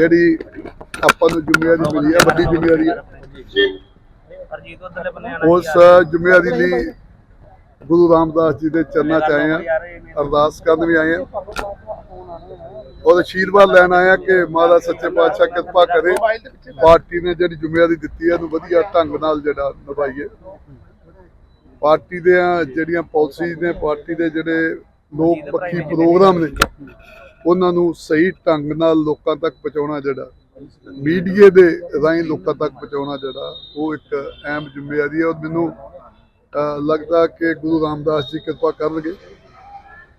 ਜਿਹੜੀ ਆਪਾਂ ਨੂੰ ਜ਼ਿੰਮੇਵਾਰੀ ਮਿਲੀ ਹੈ, ਵੱਡੀ ਜ਼ਿੰਮੇਵਾਰੀ ਹੈ। ਉਸ ਜ਼ਿੰਮੇਵਾਰੀ ਲਈ ਗੁਰੂ ਰਾਮਦਾਸ ਜੀ ਦੇ ਚਰਨਾਂ 'ਚ ਆਏ ਆ ਅਰਦਾਸ ਕਰਨ ਵੀ ਆਏ ਆ ਉਹਦਾ ਆਸ਼ੀਰਵਾਦ ਲੈਣ ਆਏ ਕਿ ਮਹਾਰਾਜ ਸੱਚੇ ਪਾਤਸ਼ਾਹ ਕਿਰਪਾ ਕਰੇ। ਪਾਰਟੀ ਨੇ ਜਿਹੜੀ ਜ਼ਿੰਮੇਵਾਰੀ ਦਿੱਤੀ ਹੈ, ਉਹਨੂੰ ਵਧੀਆ ਢੰਗ ਨਾਲ ਜਿਹੜਾ ਨਿਭਾਈਏ। ਪਾਰਟੀ ਦੇ ਜਿਹੜੀਆਂ ਪਾਲਿਸੀਜ਼ ਨੇ, ਪਾਰਟੀ ਦੇ ਜਿਹੜੇ ਲੋਕ ਪੱਖੀ ਪ੍ਰੋਗਰਾਮ ਨੇ ਉਹਨਾਂ ਨੂੰ ਸਹੀ ਢੰਗ ਨਾਲ ਲੋਕਾਂ ਤੱਕ ਪਹੁੰਚਾਉਣਾ ਜਿਹੜਾ ਮੀਡੀਆ ਦੇ ਰਾਹੀਂ ਲੋਕਾਂ ਤੱਕ ਪਹੁੰਚਾਉਣਾ ਜਿਹੜਾ, ਉਹ ਇੱਕ ਅਹਿਮ ਜ਼ਿੰਮੇਵਾਰੀ ਹੈ ਔਰ ਮੈਨੂੰ ਲੱਗਦਾ ਕਿ ਗੁਰੂ ਰਾਮਦਾਸ ਜੀ ਕਿਰਪਾ ਕਰਨਗੇ।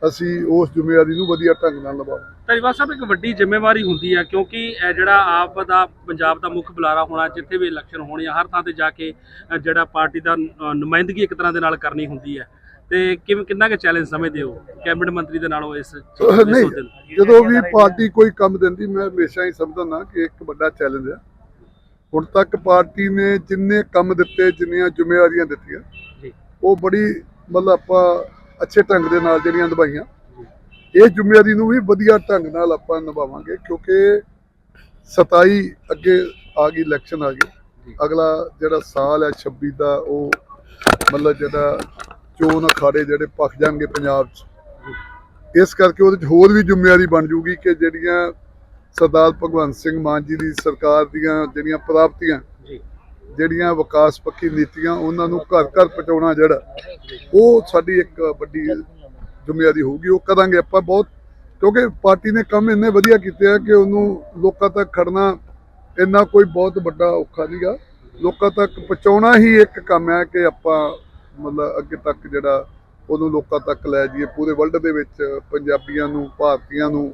ਅਸੀਂ ਉਸ ਜ਼ਿੰਮੇਵਾਰੀ ਨੂੰ ਵਧੀਆ ਢੰਗ ਨਾਲ ਨਿਭਾਵਾਂਗੇ। ਧਾਰੀਵਾਲ ਸਾਹਿਬ, ਇੱਕ ਵੱਡੀ ਜ਼ਿੰਮੇਵਾਰੀ ਹੁੰਦੀ ਹੈ ਕਿਉਂਕਿ ਜਿਹੜਾ ਆਪ ਦਾ, ਪੰਜਾਬ ਦਾ ਮੁੱਖ ਬੁਲਾਰਾ ਹੋਣਾ, ਜਿੱਥੇ ਵੀ ਇਲੈਕਸ਼ਨ ਹੋਣੀ ਆ ਹਰ ਥਾਂ ਤੇ ਜਾ ਕੇ ਜਿਹੜਾ ਪਾਰਟੀ ਦਾ ਨੁਮਾਇੰਦਗੀ ਇੱਕ ਤਰ੍ਹਾਂ ਦੇ ਨਾਲ ਕਰਨੀ ਹੁੰਦੀ ਹੈ। ਤੇ ਕਿਵੇਂ ਕਿੰਨਾ ਕੁ ਚੈਲੰਜ ਸਮਝਦੇ ਹੋ? ਕੈਬਨਿਟ ਮੰਤਰੀ ਦੇ ਨਾਲੋਂ ਇਸ ਨਹੀਂ? ਜਦੋਂ ਵੀ ਪਾਰਟੀ ਕੋਈ ਕੰਮ ਦਿੰਦੀ ਮੈਂ ਹਮੇਸ਼ਾ ਹੀ ਸਮਝਦਾ ਕਿ ਇੱਕ ਵੱਡਾ ਚੈਲੰਜ ਹੈ ਹੁਣ ਤੱਕ ਪਾਰਟੀ ਨੇ ਜਿੰਨੇ ਕੰਮ ਦਿੱਤੇ ਜਿੰਨੀਆਂ ਜ਼ਿੰਮੇਵਾਰੀਆਂ ਦਿੱਤੀਆਂ ਜੀ। ਉਹ ਬੜੀ ਮਤਲਬ ਆਪਾਂ ਅੱਛੇ ਢੰਗ ਦੇ ਨਾਲ ਜਿਹੜੀਆਂ ਨਿਭਾਈਆਂ। ਇਹ ਜ਼ਿੰਮੇਵਾਰੀ ਨੂੰ ਵੀ ਵਧੀਆ ਢੰਗ ਨਾਲ ਆਪਾਂ ਨਿਭਾਵਾਂਗੇ ਕਿਉਂਕਿ 27 ਅੱਗੇ ਆ ਗਈ ਇਲੈਕਸ਼ਨ ਆ ਗਈ। ਅਗਲਾ ਜਿਹੜਾ ਸਾਲ ਹੈ 26 ਦਾ ਉਹ ਮਤਲਬ ਜਿਹੜਾ ਚੋਣ ਅਖਾੜੇ ਜਿਹੜੇ ਪੱਕ ਜਾਣਗੇ ਪੰਜਾਬ 'ਚ? ਇਸ ਕਰਕੇ ਉਹਦੇ 'ਚ ਹੋਰ ਵੀ ਜ਼ਿੰਮੇਵਾਰੀ ਬਣ ਜੂਗੀ ਕਿ ਜਿਹੜੀਆਂ ਸਰਦਾਰ ਭਗਵੰਤ ਸਿੰਘ ਮਾਨ ਜੀ ਦੀ ਸਰਕਾਰ ਦੀਆਂ ਜਿਹੜੀਆਂ ਪ੍ਰਾਪਤੀਆਂ ਜੀ। ਜਿਹੜੀਆਂ ਵਿਕਾਸ ਪੱਖੀ ਨੀਤੀਆਂ ਉਹਨਾਂ ਨੂੰ ਘਰ ਘਰ ਪਹੁੰਚਾਉਣਾ ਜਿਹੜਾ ਉਹ ਸਾਡੀ ਇੱਕ ਵੱਡੀ ਜ਼ਿੰਮੇਵਾਰੀ ਹੋਊਗੀ ਉਹ ਕਰਾਂਗੇ ਆਪਾਂ ਬਹੁਤ। ਕਿਉਂਕਿ ਪਾਰਟੀ ਨੇ ਕੰਮ ਇੰਨੇ ਵਧੀਆ ਕੀਤੇ ਆ ਕਿ ਉਹਨੂੰ ਲੋਕਾਂ ਤੱਕ ਖੜਨਾ ਇੰਨਾ ਕੋਈ ਬਹੁਤ ਵੱਡਾ ਔਖਾ ਨਹੀਂਗਾ ਲੋਕਾਂ ਤੱਕ ਪਹੁੰਚਾਉਣਾ ਹੀ ਇੱਕ ਕੰਮ ਹੈ ਕਿ ਆਪਾਂ ਮਤਲਬ ਅੱਗੇ ਤੱਕ ਜਿਹੜਾ ਉਹਨੂੰ ਲੋਕਾਂ ਤੱਕ ਲੈ ਜਾਈਏ ਪੂਰੇ ਵਰਲਡ ਦੇ ਵਿੱਚ ਪੰਜਾਬੀਆਂ ਨੂੰ ਭਾਰਤੀਆਂ ਨੂੰ।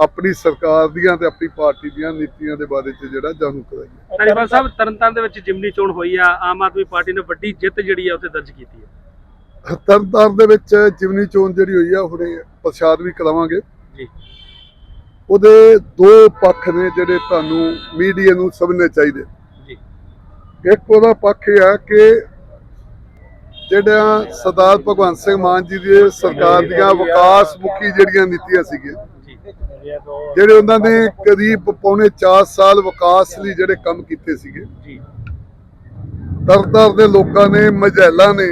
ਆਪਣੀ ਸਰਕਾਰ ਦੀਆਂ ਤੇ ਆਪਣੀ ਪਾਰਟੀ ਦੀਆਂ ਨੀਤੀਆਂ ਦੇ ਬਾਰੇ 'ਚ ਜਿਹੜਾ ਜਾਣੂ ਕਰਾਈਏ ਧਾਰੀਵਾਲ ਸਾਹਿਬ ਤਰਨਤਾਰਨ ਦੇ ਵਿੱਚ ਜਿਮਨੀ ਚੋਣ ਹੋਈ ਆ ਆਮ ਆਦਮੀ ਪਾਰਟੀ ਨੇ ਵੱਡੀ ਜਿੱਤ ਜਿਹੜੀ ਆ ਉੱਥੇ ਦਰਜ ਕੀਤੀ ਹੈ ਤਰਨਤਾਰਨ ਦੇ ਵਿੱਚ ਜਿਮਨੀ ਚੋਣ ਜਿਹੜੀ ਹੋਈ ਆ ਹੁਣੇ ਪ੍ਰਸ਼ਾਦ ਵੀ ਕਰਾਵਾਂਗੇ। ਜੀ। ਉਹਦੇ ਦੋ ਪੱਖ ਨੇ ਜਿਹੜੇ ਤੁਹਾਨੂੰ ਮੀਡੀਆ ਨੂੰ ਸਮਝਣੇ ਚਾਹੀਦੇ। ਜੀ। ਇੱਕ ਉਹਦਾ ਪੱਖ ਇਹ ਆ ਕਿ ਜਿਹੜਾ ਸਰਦਾਰ ਭਗਵੰਤ ਸਿੰਘ ਮਾਨ ਜੀ ਦੀ ਸਰਕਾਰ ਦੀਆਂ ਵਿਕਾਸ ਮੁਖੀ ਜਿਹੜੀਆਂ ਨੀਤੀਆਂ ਸੀਗੀਆਂ ਜਿਹੜੇ ਉਹਨਾਂ ਨੇ ਕਰੀਬ ਪੌਣੇ 4 ਸਾਲ ਵਿਕਾਸ ਲਈ ਜਿਹੜੇ ਕੰਮ ਕੀਤੇ ਸੀਗੇ ਜੀ। ਦਰਦਰ ਦੇ ਲੋਕਾਂ ਨੇ ਮਝੈਲਾਂ ਨੇ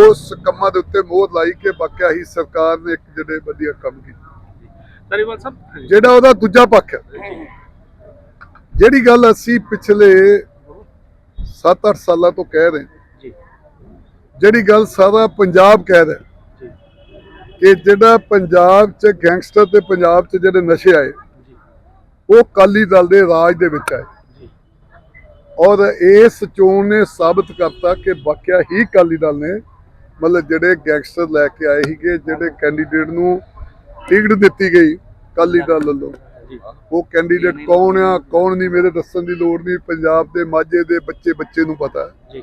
ਉਸ ਕੰਮਾਂ ਦੇ ਉੱਤੇ ਮੋਹਰ ਲਾਈ ਕਿ ਵਾਕਿਆ ਹੀ ਸਰਕਾਰ ਨੇ ਇੱਕ ਜਿਹੜੇ ਵਧੀਆ ਕੰਮ ਕੀਤੇ। ਜਿਹੜਾ ਉਹਦਾ ਦੂਜਾ ਪੱਖ ਹੈ। ਜਿਹੜੀ ਗੱਲ ਅਸੀਂ ਪਿਛਲੇ 7-8 ਸਾਲਾਂ ਤੋਂ ਕਹਿ ਰਹੇ ਜਿਹੜੀ ਗੱਲ ਸਾਰਾ ਪੰਜਾਬ ਕਹਿ ਰਿਹਾ ਕਿ ਜਿਹੜਾ ਪੰਜਾਬ 'ਚ ਗੈਂਗਸਟਰ ਤੇ ਪੰਜਾਬ 'ਚ ਜਿਹੜੇ ਨਸ਼ੇ ਆਏ ਉਹ ਕਾਲੀ ਦਲ ਦੇ ਰਾਜ ਦੇ ਵਿੱਚ ਆਏ। ਔਰ ਇਸ ਚੋਣ ਨੇ ਸਾਬਤ ਕਰਤਾ ਕਿ ਵਾਕਿਆ ਹੀ ਕਾਲੀ ਦਲ ਨੇ ਮਤਲਬ ਜਿਹੜੇ ਗੈਂਗਸਟਰ ਲੈ ਕੇ ਆਏ ਸੀਗੇ ਜਿਹੜੇ ਕੈਂਡੀਡੇਟ ਨੂੰ ਟਿਕਟ ਦਿੱਤੀ ਗਈ ਕਾਲੀ ਦਲ ਵੱਲੋਂ। ਉਹ ਕੈਂਡੀਡੇਟ ਕੌਣ ਆ ਕੌਣ ਨਹੀਂ ਮੇਰੇ ਦੱਸਣ ਦੀ ਲੋੜ ਨਹੀਂ ਪੰਜਾਬ ਦੇ ਮਾਝੇ ਦੇ ਬੱਚੇ ਬੱਚੇ ਨੂੰ ਪਤਾ। ਹੈ ਜੀ।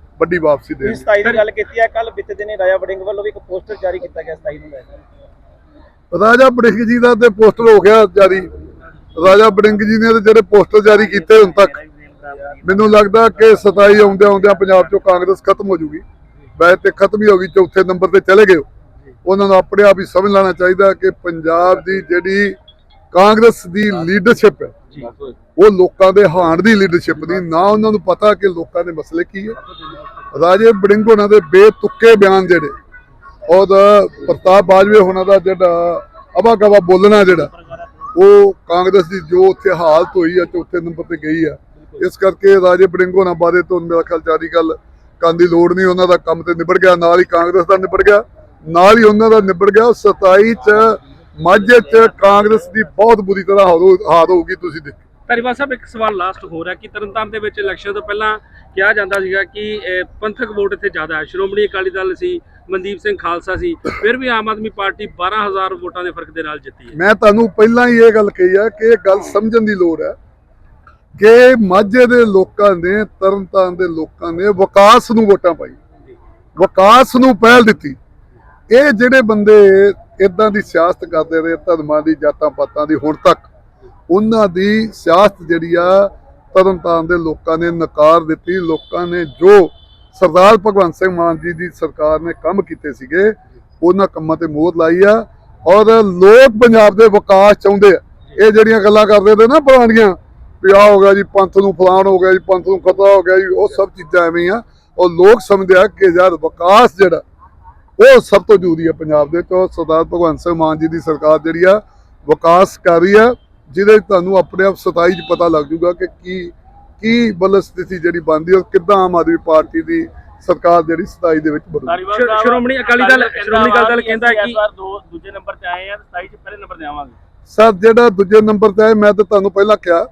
ਵੱਡੀ ਵਾਪਸੀ ਦੇਣਗੇ 27 ਦੀ ਗੱਲ ਕੀਤੀ ਹੈ ਕੱਲ ਬੀਤੇ ਦਿਨੇ ਰਾਜਾ ਵੜਿੰਗ ਵੱਲੋਂ ਵੀ ਇੱਕ ਪੋਸਟਰ ਜਾਰੀ ਕੀਤਾ ਗਿਆ 27 ਨੂੰ ਲੈ ਕੇ। ਰਾਜਾ ਬੜਿੰਗ ਜੀ ਦਾ ਤੇ ਪੋਸਟਰ ਹੋ ਗਿਆ ਜਾਰੀ। ਰਾਜਾ ਬੜਿੰਗ ਜੀ ਨੇ ਜਿਹੜੇ ਪੋਸਟਰ ਜਾਰੀ ਕੀਤੇ ਹੁਣ ਤੱਕ ਮੈਨੂੰ ਲੱਗਦਾ ਕਿ 27 ਆਉਂਦਿਆਂ ਆਉਂਦਿਆਂ ਪੰਜਾਬ ਚੋਂ ਕਾਂਗਰਸ ਖਤਮ ਹੋ ਜੂਗੀ। ਵੈਸੇ ਤੇ ਖਤਮ ਹੀ ਹੋ ਗਈ ਚੌਥੇ ਨੰਬਰ ਤੇ ਚਲੇ ਗਏ ਉਹ। ਉਹਨਾਂ ਨੂੰ ਆਪਣੇ ਆਪ ਹੀ ਸਮਝ ਲੈਣਾ ਚਾਹੀਦਾ ਕਿ ਪੰਜਾਬ ਦੀ ਜਿਹੜੀ ਕਾਂਗਰਸ ਦੀ ਲੀਡਰਸ਼ਿਪ ਹੈ ਉਹ ਲੋਕਾਂ ਦੇ ਹਾਣ ਦੀ ਲੀਡਰਸ਼ਿਪ ਦੀ ਨਾ ਉਹਨਾਂ ਨੂੰ ਪਤਾ ਕਿ ਲੋਕਾਂ ਦੇ ਮਸਲੇ ਕੀ ਹੈ। ਰਾਜੇ ਬੜਿੰਗ ਹੋਣਾ ਦੇ ਬੇਤੁੱਕੇ ਬਿਆਨ ਜਿਹੜੇ ਉਹਦਾ ਪ੍ਰਤਾਪ ਬਾਜਵੇ ਹੋਣਾ ਦਾ ਜਿਹੜਾ ਅਵਾ ਗਵਾ ਬੋਲਣਾ ਜਿਹੜਾ ਉਹ ਕਾਂਗਰਸ ਦੀ ਜੋ ਉੱਥੇ ਹਾਲਤ ਹੋਈ ਆ ਚੌਥੇ ਨੰਬਰ ਤੇ ਗਈ ਆ ਇਸ ਕਰਕੇ ਰਾਜੇ ਬੜਿੰਗ ਹੋਣਾ ਬਾਰੇ ਤੋਂ ਮੇਰਾ ਖਿਆਲ ਜਾਰੀ ਗੱਲ ਕਰਨ ਦੀ ਲੋੜ ਨਹੀਂ ਉਹਨਾਂ ਦਾ ਕੰਮ ਤੇ ਨਿਬੜ ਗਿਆ ਨਾਲ ਹੀ ਕਾਂਗਰਸ ਦਾ ਨਿਬੜ ਗਿਆ ਨਾਲ ਹੀ ਉਹਨਾਂ ਦਾ ਨਿਬੜ ਗਿਆ ਉਹ 27 ਚ ਮਾਝੇ ਚ ਕਾਂਗਰਸ ਦੀ ਬਹੁਤ ਬੁਰੀ ਤਰ੍ਹਾਂ ਹਾਰ ਹੋ- ਹੋਊਗੀ ਤੁਸੀਂ ਦੇਖੋ ਧਾਰੀਵਾਲ ਸਾਹਿਬ ਇੱਕ ਸਵਾਲ ਲਾਸਟ ਹੋ ਰਿਹਾ ਕਿ ਤਰਨਤਾਰਨ ਦੇ ਵਿੱਚ ਇਲੈਕਸ਼ਨ ਤੋਂ ਪਹਿਲਾਂ ਕਿਹਾ ਜਾਂਦਾ ਸੀਗਾ ਕਿ ਪੰਥਕ ਵੋਟ ਇੱਥੇ ਜ਼ਿਆਦਾ ਹੈ। ਸ਼੍ਰੋਮਣੀ ਅਕਾਲੀ ਦਲ ਸੀ ਮਨਦੀਪ ਸਿੰਘ ਖਾਲਸਾ ਸੀ ਫਿਰ ਵੀ ਆਮ ਆਦਮੀ ਪਾਰਟੀ 12000 ਵੋਟਾਂ ਦੇ ਫ਼ਰਕ ਦੇ ਨਾਲ ਜਿੱਤੀ ਹੈ। ਮੈਂ ਤੁਹਾਨੂੰ ਪਹਿਲਾਂ ਹੀ ਇਹ ਗੱਲ ਕਹੀ ਆ ਕਿ ਇਹ ਗੱਲ ਸਮਝਣ ਦੀ ਲੋੜ ਹੈ ਕਿ ਮਾਝੇ ਦੇ ਲੋਕਾਂ ਨੇ ਤਰਨਤਾਰਨ ਦੇ ਲੋਕਾਂ ਨੇ ਵਿਕਾਸ ਨੂੰ ਵੋਟਾਂ ਪਾਈ ਵਿਕਾਸ ਨੂੰ ਪਹਿਲ ਦਿੱਤੀ। ਇਹ ਜਿਹੜੇ ਬੰਦੇ ਇਦਾਂ ਦੀ ਸਿਆਸਤ ਕਰਦੇ ਰਹੇ, ਧਰਮਾਂ ਦੀ ਜਾਤਾਂ ਪਾਤਾਂ ਦੀ ਹੁਣ ਤੱਕ। ਉਹਨਾਂ ਦੀ ਸਿਆਸਤ ਜਿਹੜੀ ਆ ਤਰਨਤਾਰਨ ਦੇ ਲੋਕਾਂ ਨੇ ਨਕਾਰ ਦਿੱਤੀ। ਲੋਕਾਂ ਨੇ ਜੋ ਸਰਦਾਰ ਭਗਵੰਤ ਸਿੰਘ ਮਾਨ ਜੀ ਦੀ ਸਰਕਾਰ ਨੇ ਕੰਮ ਕੀਤੇ ਸੀਗੇ, ਉਹਨਾਂ ਕੰਮਾਂ ਤੇ ਮੋਹਰ ਲਾਈ ਆ। ਔਰ ਲੋਕ ਪੰਜਾਬ ਦੇ ਵਿਕਾਸ ਚਾਹੁੰਦੇ ਆ। ਇਹ ਜਿਹੜੀਆਂ ਗੱਲਾਂ ਕਰਦੇ ਨੇ ਨਾ ਪੁਰਾਣੀਆਂ, ਵੀ ਆਹ ਹੋ ਗਿਆ ਜੀ, ਪੰਥ ਨੂੰ ਫਲਾਣ ਹੋ ਗਿਆ ਜੀ, ਪੰਥ ਨੂੰ ਖਤਰਾ ਹੋ ਗਿਆ ਜੀ, ਉਹ ਸਭ ਚੀਜ਼ਾਂ ਐਵੇਂ ਆ। ਔਰ ਲੋਕ ਸਮਝਦੇ ਆ ਕਿ ਯਾਰ ਵਿਕਾਸ ਜਿਹੜਾ ਉਹ ਸਭ ਤੋਂ ਜ਼ਰੂਰੀ ਹੈ ਪੰਜਾਬ ਦੇ ਤੋਂ ਸਰਦਾਰ ਭਗਵੰਤ ਸਿੰਘ ਮਾਨ ਜੀ ਦੀ ਸਰਕਾਰ ਜਿਹੜੀ ਆ ਵਿਕਾਸ ਕਰ ਰਹੀ ਆ ਜਿਹਦੇ ਤੁਹਾਨੂੰ ਆਪਣੇ ਆਪ 27 ਚ ਪਤਾ ਲੱਗ ਜਾਊਗਾ ਕਿ ਕੀ ਕੀ ਬਲ ਸਥਿਤੀ ਜਿਹੜੀ ਬਣਦੀ ਔਰ ਕਿੱਦਾਂ ਆਮ ਆਦਮੀ ਪਾਰਟੀ ਦੀ ਸਰਕਾਰ ਜਿਹੜੀ 27 ਦੇ ਵਿੱਚ ਸ਼੍ਰੋ- ਸ਼੍ਰੋਮਣੀ ਅਕਾਲੀ ਦਲ ਸ਼੍ਰੋਮਣੀ ਅਕਾਲੀ ਦਲ ਕਹਿੰਦਾ ਹੈ ਕਿ ਦੂਜੇ ਨੰਬਰ ਤੇ ਆਏ ਆ 27 ਚ ਪਹਿਲੇ ਨੰਬਰ ਤੇ ਆਵਾਂਗੇ। ਸਰ ਜਿਹੜਾ ਦੂਜੇ ਨੰਬਰ ਤੇ ਹੈ ਮੈਂ ਤਾਂ ਤੁਹਾਨੂੰ ਪਹਿਲਾਂ ਕਿਹਾ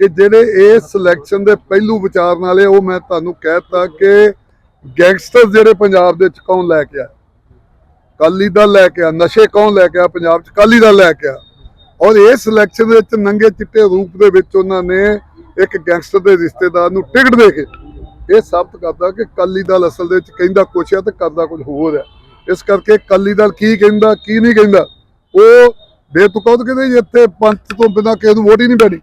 ਕਿ ਜਿਹੜੇ ਇਸ ਸਿਲੈਕਸ਼ਨ ਦੇ ਪਹਿਲੂ ਵਿਚਾਰਨ ਵਾਲੇ ਉਹ ਮੈਂ ਤੁਹਾਨੂੰ ਕਹਿਤਾ ਕਿ ਗੈਂਗਸਟਰ ਜਿਹੜੇ ਪੰਜਾਬ ਦੇ ਵਿੱਚ ਕੌਣ ਲੈ ਕੇ ਆ? ਕਾਲੀ ਦਲ ਲੈ ਕੇ ਆ, ਨਸ਼ੇ ਕੌਣ ਲੈ ਕੇ ਆ ਪੰਜਾਬ 'ਚ? ਕਾਲੀ ਦਲ ਲੈ ਕੇ ਆ। ਔਰ ਇਸ ਸਿਲੈਕਸ਼ਨ ਦੇ ਵਿੱਚ ਨੰਗੇ ਚਿੱਟੇ ਰੂਪ ਦੇ ਵਿੱਚ ਉਹਨਾਂ ਨੇ ਇੱਕ ਗੈਂਗਸਟਰ ਦੇ ਰਿਸ਼ਤੇਦਾਰ ਨੂੰ ਟਿਕਟ ਦੇ ਕੇ ਇਹ ਸਾਬਤ ਕਰਦਾ ਕਿ ਕਾਲੀ ਦਲ ਅਸਲ ਦੇ ਵਿੱਚ ਕਹਿੰਦਾ ਕੁਛ ਆ ਤੇ ਕਰਦਾ ਕੁਝ ਹੋਰ ਹੈ ਇਸ ਕਰਕੇ ਕਾਲੀ ਦਲ ਕੀ ਕਹਿੰਦਾ, ਕੀ ਨਹੀਂ ਕਹਿੰਦਾ, ਉਹ ਬੇਤੁਕਾ ਕਹਿੰਦੇ ਇੱਥੇ ਪੰਥ ਤੋਂ ਬਿਨਾਂ ਕਿਸੇ ਨੂੰ ਵੋਟ ਹੀ ਨਹੀਂ ਪੈਣੀ।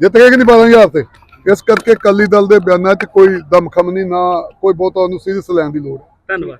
ਜਿੱਤ ਕੇ ਕਿ ਨਹੀਂ 12000 ਤੇ? ਇਸ ਕਰਕੇ ਅਕਾਲੀ ਦਲ ਦੇ ਬਿਆਨਾਂ 'ਚ ਕੋਈ ਦਮਖਮ ਨਹੀਂ, ਨਾ ਕੋਈ ਬਹੁਤਾ ਉਹਨੂੰ ਸੀਰੀਅਸ ਲੈਣ ਦੀ ਲੋੜ। ਧੰਨਵਾਦ।